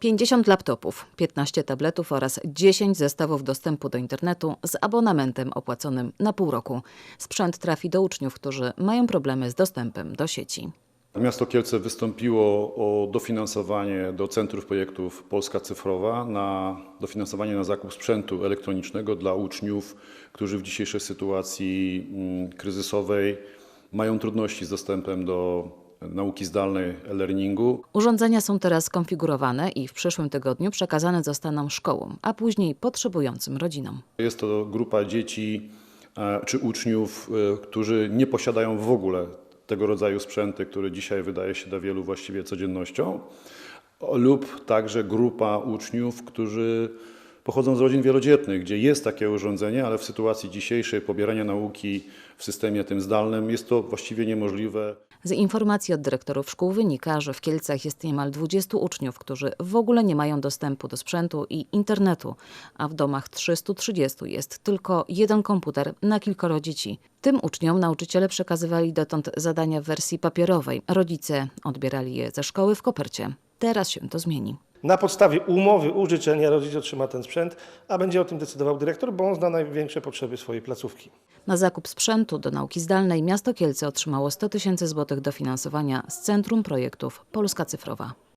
50 laptopów, 15 tabletów oraz 10 zestawów dostępu do internetu z abonamentem opłaconym na pół roku. Sprzęt trafi do uczniów, którzy mają problemy z dostępem do sieci. Miasto Kielce wystąpiło o dofinansowanie do Centrów Projektów Polska Cyfrowa na dofinansowanie na zakup sprzętu elektronicznego dla uczniów, którzy w dzisiejszej sytuacji mm, kryzysowej mają trudności z dostępem do nauki zdalnej e-learningu. Urządzenia są teraz konfigurowane i w przyszłym tygodniu przekazane zostaną szkołom, a później potrzebującym rodzinom. Jest to grupa dzieci e, czy uczniów, e, którzy nie posiadają w ogóle tego rodzaju sprzęty, który dzisiaj wydaje się dla wielu właściwie codziennością, lub także grupa uczniów, którzy pochodzą z rodzin wielodzietnych, gdzie jest takie urządzenie, ale w sytuacji dzisiejszej pobierania nauki w systemie tym zdalnym jest to właściwie niemożliwe. Z informacji od dyrektorów szkół wynika, że w Kielcach jest niemal 20 uczniów, którzy w ogóle nie mają dostępu do sprzętu i internetu, a w domach 330 jest tylko jeden komputer na kilkoro dzieci. Tym uczniom nauczyciele przekazywali dotąd zadania w wersji papierowej. Rodzice odbierali je ze szkoły w kopercie. Teraz się to zmieni. Na podstawie umowy użyczenia rodzic otrzyma ten sprzęt, a będzie o tym decydował dyrektor, bo on zna największe potrzeby swojej placówki. Na zakup sprzętu do nauki zdalnej miasto Kielce otrzymało 100 tysięcy złotych dofinansowania z Centrum Projektów Polska Cyfrowa.